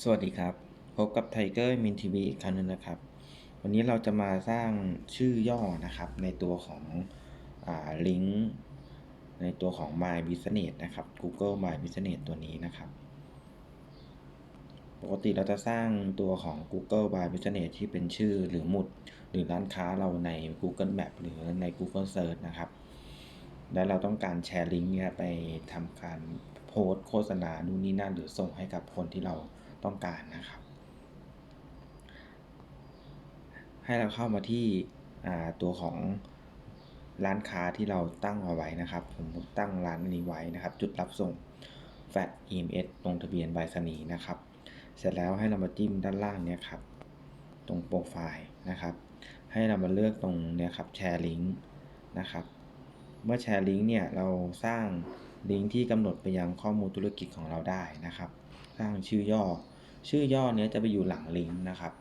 สวัสดีครับ พบกับไทเกอร์มินทีวีอีกครั้งหนึงนะครับ วันนี้เราจะมาสร้างชื่อย่อนะครับ ในตัวของลิงก์ในตัวของ My Business นะครับ Google My Business ตัวนี้นะครับ ปกติเราจะสร้างตัวของ Google My Business ที่เป็นชื่อหรือหมุด หรือร้านค้าเราใน Google Map หรือใน Google Search นะครับ แล้วเราต้องการแชร์ลิงก์เนี้ยไปทำการโพสโฆษณานู่นนี่นั่นหรือส่งให้กับคนที่เรา ต้องการนะครับ ให้เราเข้ามาที่ตัวของร้านค้าที่เราตั้งเอาไว้นะครับผมตั้งร้านนี้ไว้นะครับ จุดรับส่งแฟด EMS ลงทะเบียนใบสนีนะครับ เสร็จแล้วให้เรามาจิ้มด้านล่างเนี่ยครับ ตรงโปรไฟล์นะครับ ให้เรามาเลือกตรงเนี่ยครับแชร์ลิงก์นะครับ เมื่อแชร์ลิงก์เนี่ยเราสร้างลิงก์ที่กำหนดไปยังข้อมูลธุรกิจของเราได้นะครับ สร้างชื่อย่อ ชื่อย่อเนี้ยจะไปอยู่หลังลิงก์นะครับ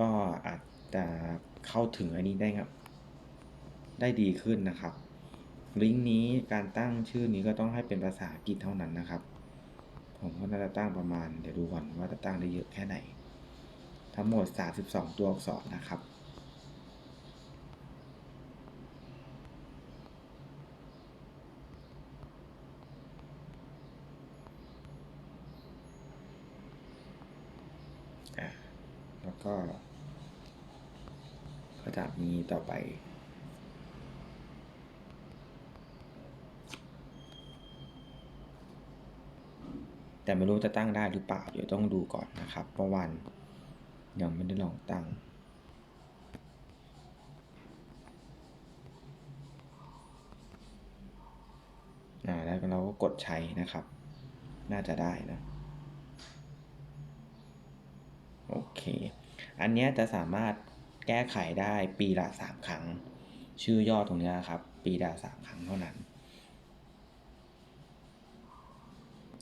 ก็อาจจะเข้าถึงอันนี้ได้ครับได้ดีขึ้นนะครับ ลิงก์นี้การตั้งชื่อนี้ก็ต้องให้เป็นภาษาอังกฤษเท่านั้นนะครับ ผมก็น่าจะตั้งประมาณ เดี๋ยวดูก่อนว่าจะตั้งได้เยอะแค่ไหน ทั้งหมด 32 ตัวอักษรนะครับ แล้วก็ ก็จะมีต่อไป แต่ไม่รู้จะตั้งได้หรือเปล่า เดี๋ยวต้องดูก่อนนะครับเพราะวันยังไม่ได้ลองตั้งอ่าแล้วเราก็กดใช้นะครับ น่าจะได้นะ โอเค อันนี้จะสามารถแก้ไขได้ปีละสามครั้ง ชื่อย่อตรงนี้ครับ ปีละสามครั้งเท่านั้น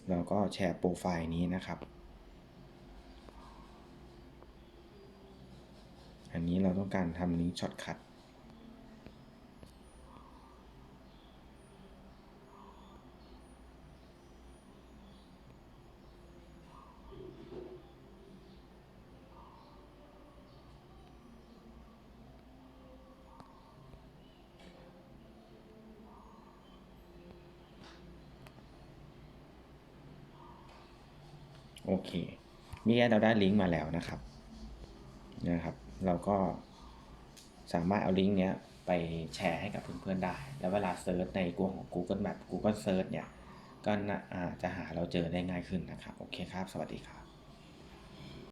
เราก็แชร์โปรไฟล์นี้นะครับ อันนี้เราต้องการทำนี้ช็อตคัท โอเคนี่เราได้ลิงก์มาแล้วนะครับนะครับ เราก็สามารถเอาลิงก์เนี้ยไปแชร์ให้กับเพื่อนๆได้ แล้วเวลาเซิร์ชในกลุ่มของ Google Map Google Search เนี่ยก็น่าจะหาเราเจอได้ง่ายขึ้นนะครับ โอเคครับ สวัสดีครับ